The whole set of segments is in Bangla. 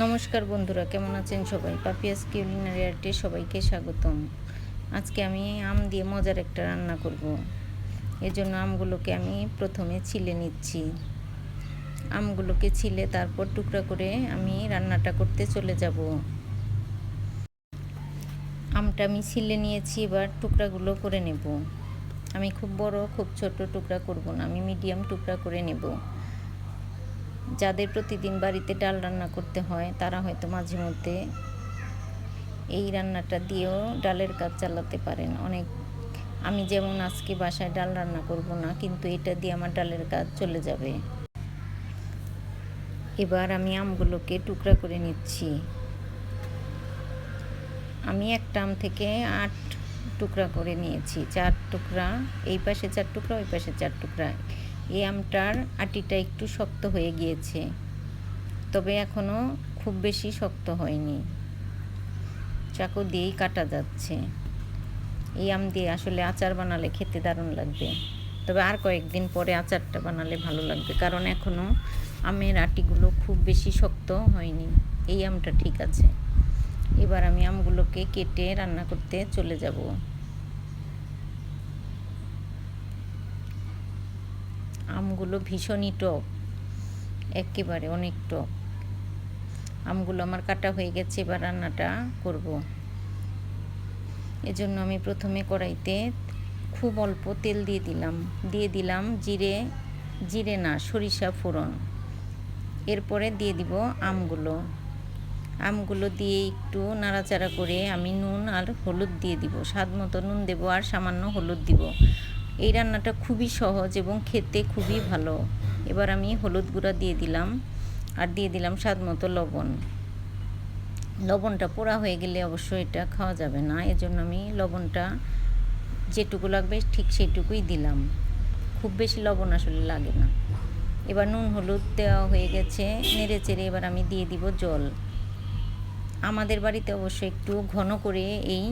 নমস্কার বন্ধুরা, কেমন আছেন সবাই? পাপিয়াস কিউলিনারি আর্টে সবাইকে স্বাগতম। আজকে আমি আম দিয়ে মজার একটা রান্না করব। এর জন্য আমগুলোকে আমি প্রথমে ছিলে নিচ্ছি। আমগুলোকে ছিলে তারপর টুকরা করে আমি রান্নাটা করতে চলে যাব। আমটা আমি ছিলে নিয়েছি, এবার টুকরাগুলো করে নেব। আমি খুব বড়, খুব ছোট টুকরা করব না, আমি মিডিয়াম টুকরা করে নেব। যাদের প্রতিদিন বাড়িতে ডাল রান্না করতে হয়, তারা হয়তো মাঝে মধ্যে এই রান্নাটা দিয়েও ডালের কাজ চালাতে পারেন। অনেক, আমি যেমন আজকে বাসায় ডাল রান্না করব না, কিন্তু এটা দিয়ে আমার ডালের কাজ চলে যাবে। এবার আমি আমগুলোকে টুকরা করে নিচ্ছি। আমি একটা আম থেকে আট টুকরা করে নিয়েছি, চার টুকরা, এই পাশে চার টুকরা, ওই পাশে চার টুকরা। এই আমটার আটিটা একটু শক্ত হয়ে গিয়েছে, তবে এখনও খুব বেশি শক্ত হয়নি। চাকু দিয়েই কাটা যাচ্ছে। এই আম দিয়ে আসলে আচার বানালে খেতে দারুণ লাগবে। তবে আর কয়েকদিন পরে আচারটা বানালে ভালো লাগবে, কারণ এখনও আমের আটিগুলো খুব বেশি শক্ত হয়নি। এই আমটা ঠিক আছে। এবার আমি আমগুলোকে কেটে রান্না করতে চলে যাব। আমগুলো ভীষণই টক, একেবারে অনেক টক। আমগুলো আমার কাটা হয়ে গেছে, এবার রান্নাটা করব। এজন্য আমি প্রথমে কড়াইতে খুব অল্প তেল দিয়ে দিলাম। দিয়ে দিলাম জিরে জিরে না, সরিষা ফোড়ন। এরপরে দিয়ে দিব আমগুলো। আমগুলো দিয়ে একটু নাড়াচাড়া করে আমি নুন আর হলুদ দিয়ে দিব। স্বাদ মতো নুন দেবো আর সামান্য হলুদ দিব। এই রান্নাটা খুবই সহজ এবং খেতে খুবই ভালো। এবার আমি হলুদ গুঁড়া দিয়ে দিলাম আর দিয়ে দিলাম স্বাদ মতো লবণ। লবণটা পোড়া হয়ে গেলে অবশ্য এটা খাওয়া যাবে না, এজন্য আমি লবণটা যেটুকু লাগবে ঠিক সেটুকুই দিলাম। খুব বেশি লবণ আসলে লাগে না। এবার নুন হলুদ দেওয়া হয়ে গেছে, নেড়ে চেড়ে এবার আমি দিয়ে দিব জল। আমাদের বাড়িতে অবশ্য একটু ঘন করে এই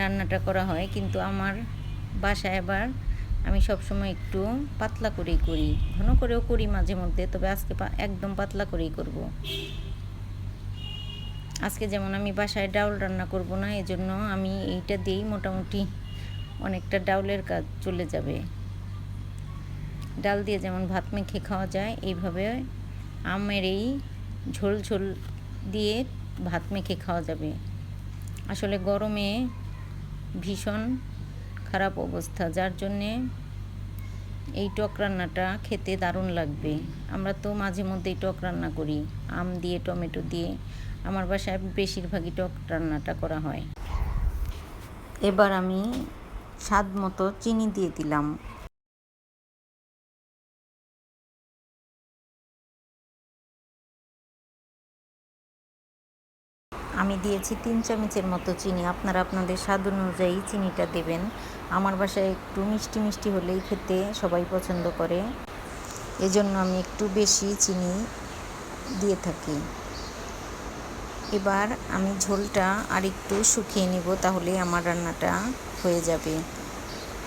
রান্নাটা করা হয়, কিন্তু আমার বাসায় আবার আমি সবসময় একটু পাতলা করেই করি। ঘন করেও করি মাঝে মধ্যে, তবে আজকে একদম পাতলা করেই করব। আজকে যেমন আমি বাসায় ডাউল রান্না করব না, এজন্য আমি এইটা দিয়েই মোটামুটি অনেকটা ডাউলের কাজ চলে যাবে। ডাল দিয়ে যেমন ভাত মেখে খাওয়া যায়, এইভাবে আমের এই ঝোল ঝোল দিয়ে ভাত মেখে খাওয়া যাবে। আসলে গরমে ভীষণ খারাপ অবস্থা, যার জন্যে এই টক রান্নাটা খেতে দারুণ লাগবে। আমরা তো মাঝে মধ্যেই টক রান্না করি, আম দিয়ে, টমেটো দিয়ে। আমার বাসায় বেশিরভাগই টক রান্নাটা করা হয়। এবার আমি স্বাদ মতো চিনি দিয়ে দিলাম। আমি দিয়েছি তিন চামচের মতো চিনি। আপনারা আপনাদের স্বাদ অনুযায়ী চিনিটা দেবেন। আমার বাসায় একটু মিষ্টি মিষ্টি হলেই খেতে সবাই পছন্দ করে। এজন্য আমি একটু বেশি চিনি দিয়ে থাকি। এবার আমি ঝোলটা আর একটু শুকিয়ে নিব তাহলে আমার রান্নাটা হয়ে যাবে।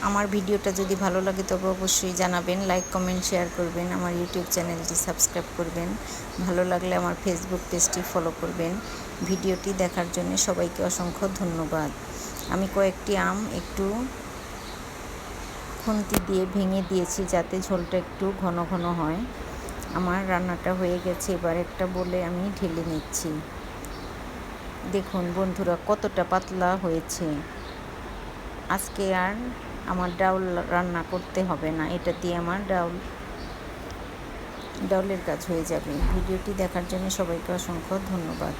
আমার ভিডিওটা যদি ভালো লাগে তবে অবশ্যই জানাবেন লাইক কমেন্ট শেয়ার করবেন, আমার ইউটিউব চ্যানেলটি সাবস্ক্রাইব করবেন। ভালো লাগলে আমার ফেসবুক পেজটি ফলো করবেন। ভিডিওটি দেখার জন্য সবাইকে অসংখ্য ধন্যবাদ। আমি কয়েকটি আম একটু খুন্তি দিয়ে ভেঙে দিয়েছি যাতে ঝোলটা একটু ঘন ঘন হয়। আমার রান্নাটা হয়ে গেছে, এবার একটা বলে আমি ঢেলে নিচ্ছি। দেখুন বন্ধুরা কতটা পাতলা হয়েছে। আজকে আর আমার ডাউল রান্না করতে হবে না, এটা দিয়ে আমার ডাউল, ডাউলের কাজ হয়ে যাবে। ভিডিওটি দেখার জন্য সবাইকে অসংখ্য ধন্যবাদ।